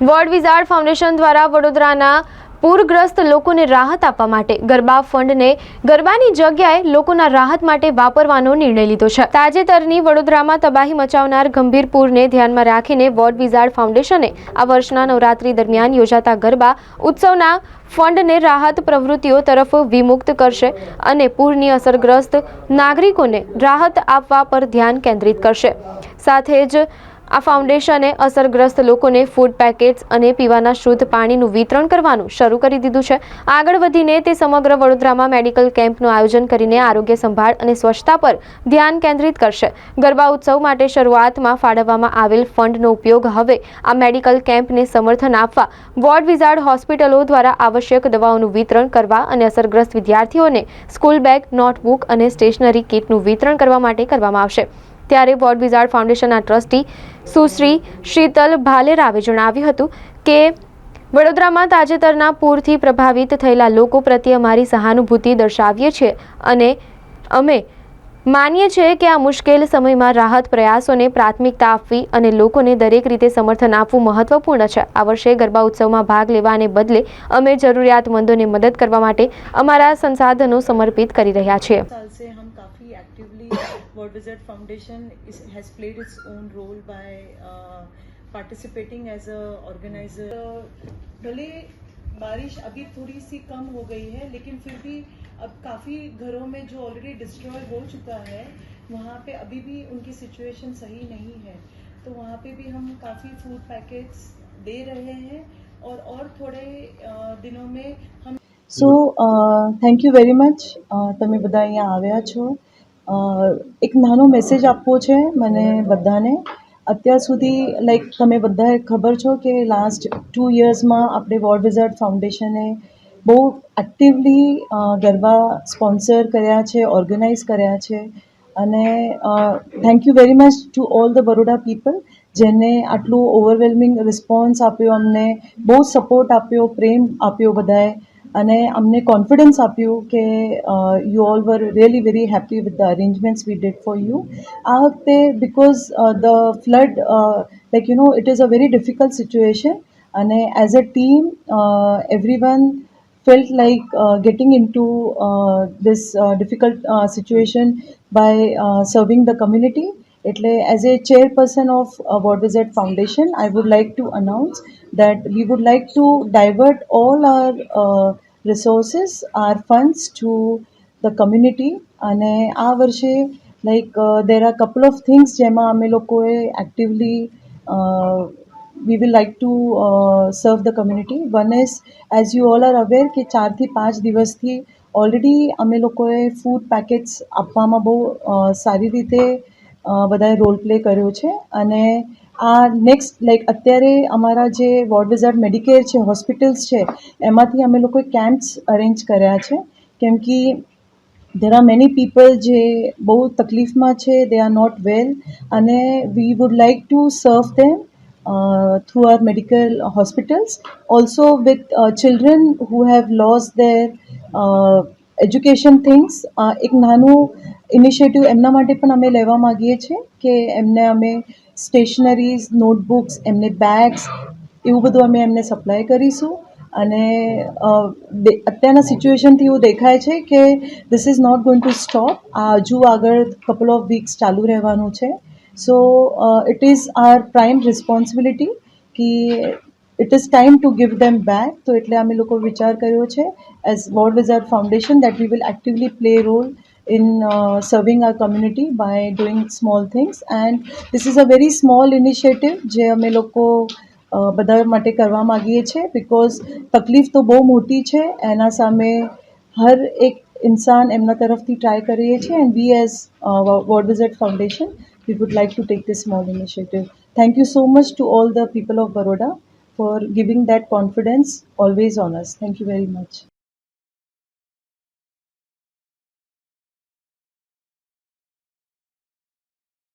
World wizard foundation દ્વારા વડોદરાના પૂરગ્રસ્ત લોકોને રાહત આપવા માટે ગરબા ફંડને ગરબાની જગ્યાએ લોકોના રાહત માટે વાપરવાનો નિર્ણય લીધો છે. તાજેતરની વડોદરામાં તબાહી મચાવનાર ગંભીર પૂરને ધ્યાનમાં રાખીને વોર્ડ વિઝાર્ડ ફાઉન્ડેશને આ વર્ષના નવરાત્રી દરમિયાન યોજાતા ગરબા ઉત્સવના ફંડને રાહત પ્રવૃત્તિઓ તરફ વિમુક્ત કરશે અને પૂરની અસરગ્રસ્ત નાગરિકોને રાહત આપવા પર ધ્યાન કેન્દ્રિત કરશે. સાથે જ આ ફાઉન્ડેશને અસરગ્રસ્ત લોકોને ફૂડ પેકેટ્સ અને પીવાના શુદ્ધ પાણીનું વિતરણ કરવાનું શરૂ કરી દીધું છે. આગળ વધીને તે સમગ્ર વડોદરામાં મેડિકલ કેમ્પનું આયોજન કરીને આરોગ્ય સંભાળ અને સ્વચ્છતા પર ધ્યાન કેન્દ્રિત કરશે. ગરબા ઉત્સવ માટે શરૂઆતમાં ફાળવવામાં આવેલ ફંડનો ઉપયોગ હવે આ મેડિકલ કેમ્પને સમર્થન આપવા, વોર્ડ વિઝાર્ડ હોસ્પિટલો દ્વારા આવશ્યક દવાઓનું વિતરણ કરવા અને અસરગ્રસ્ત વિદ્યાર્થીઓને સ્કૂલ બેગ, નોટબુક અને સ્ટેશનરી કિટનું વિતરણ કરવા માટે કરવામાં આવશે. ત્યારે વોર્ડ વિઝાર્ડ ફાઉન્ડેશનના ટ્રસ્ટી સુશ્રી શીતલ ભાલેરાવે જણાવ્યું હતું કે, વડોદરામાં તાજેતરના પૂરથી પ્રભાવિત થયેલા લોકો પ્રત્યે અમારી સહાનુભૂતિ દર્શાવીએ છીએ અને અમે માનીએ છીએ કે આ મુશ્કેલ સમયમાં રાહત પ્રયાસોને પ્રાથમિકતા આપવી અને લોકોને દરેક રીતે સમર્થન આપવું મહત્વપૂર્ણ છે. આ વર્ષે ગરબા ઉત્સવમાં ભાગ લેવાને બદલે અમે જરૂરિયાતમંદોને મદદ કરવા માટે અમારા સંસાધનો સમર્પિત કરી રહ્યા છીએ. actively world visit foundation has played its own role by participating as a organizer भले बारिश अभी थोड़ी सी कम हो गई है लेकिन फिर भी अब काफ़ी घरों में जो ऑलरेडी डिस्ट्रॉय हो चुका है वहाँ पे अभी भी उनकी सिचुएशन सही नहीं है तो वहाँ पे भी हम काफ़ी फूड पैकेट्स दे रहे हैं और और थोड़े अ, दिनों में हम so thank you very much તમે બધા અહીંયા આવ્યા છો અ, એક નાનો મેસેજ આપવો છે મને બધાને. અત્યાર સુધી લાઈક તમે બધાએ ખબર છો કે લાસ્ટ ટુ યર્સમાં આપણે વોર્ડ વિઝાર્ડ ફાઉન્ડેશને બહુ એક્ટિવલી ગરબા સ્પોન્સર કર્યા છે ઓર્ગેનાઇઝ કર્યા છે. અને thank you very much to all the Baroda people જેને આટલું ઓવરવેલમિંગ રિસ્પોન્સ આપ્યો, અમને બહુ સપોર્ટ આપ્યો, પ્રેમ આપ્યો બધાએ. અને અમને કોન્ફિડન્સ આપ્યું કે you all were really very happy with the arrangements we did for you આ વખતે because the flood like you know it is a very difficult situation અને as a team every one felt like uh, getting into uh, this uh, difficult uh, situation by uh. એટલે as a chairperson of uh, World Visit Foundation, I would like to announce that we would like to divert all uh, resources, our funds to the community. અને આ વર્ષે like there are couple of things જેમાં અમે લોકોએ actively will like to uh, serve the community. One is, as you all are aware, કે ચારથી પાંચ દિવસથી ઓલરેડી અમે લોકોએ ફૂડ પેકેટ્સ આપવામાં બહુ સારી રીતે બધાએ રોલ પ્લે કર્યો છે અને આ નેક્સ્ટ લાઈક અત્યારે અમારા જે વોર્ડ વિઝાર્ડ મેડિકેર છે હોસ્પિટલ્સ છે, એમાંથી અમે લોકોએ કેમ્પ્સ અરેન્જ કર્યા છે. કેમ કે દેર આર મેની પીપલ જે બહુ તકલીફમાં છે દે આર નોટ વેલ અને we would like to serve them through our medical hospitals also with children who have loss their education things એક નાનું ઇનિશિયેટિવ એમના માટે પણ અમે લેવા માગીએ છીએ કે એમને અમે સ્ટેશનરીઝ, નોટબુક્સ, એમને બેગ્સ, એવું બધું અમે એમને સપ્લાય કરીશું. અને અત્યારના સિચ્યુએશનથી એવું દેખાય છે કે this is not going to stop આ હજુ આગળ કપલ ઓફ વીક્સ ચાલુ રહેવાનું છે. So it is our prime responsibility કે it is time to give them back તો એટલે અમે લોકો વિચાર કર્યો છે as Ward Wizard Foundation that we will actively play role in uh, serving our community by doing small things. And this is a very small initiative જે અમે લોકો અ, બધા માટે કરવા માગીએ છીએ બિકોઝ તકલીફ તો બહુ મોટી છે. એના સામે હર એક ઇન્સાન એમના તરફથી ટ્રાય કરીએ છીએ. And we as Ward Wizard Foundation we would like to take this small initiative thank you so much to all the people of Baroda for giving that confidence always on us thank you very much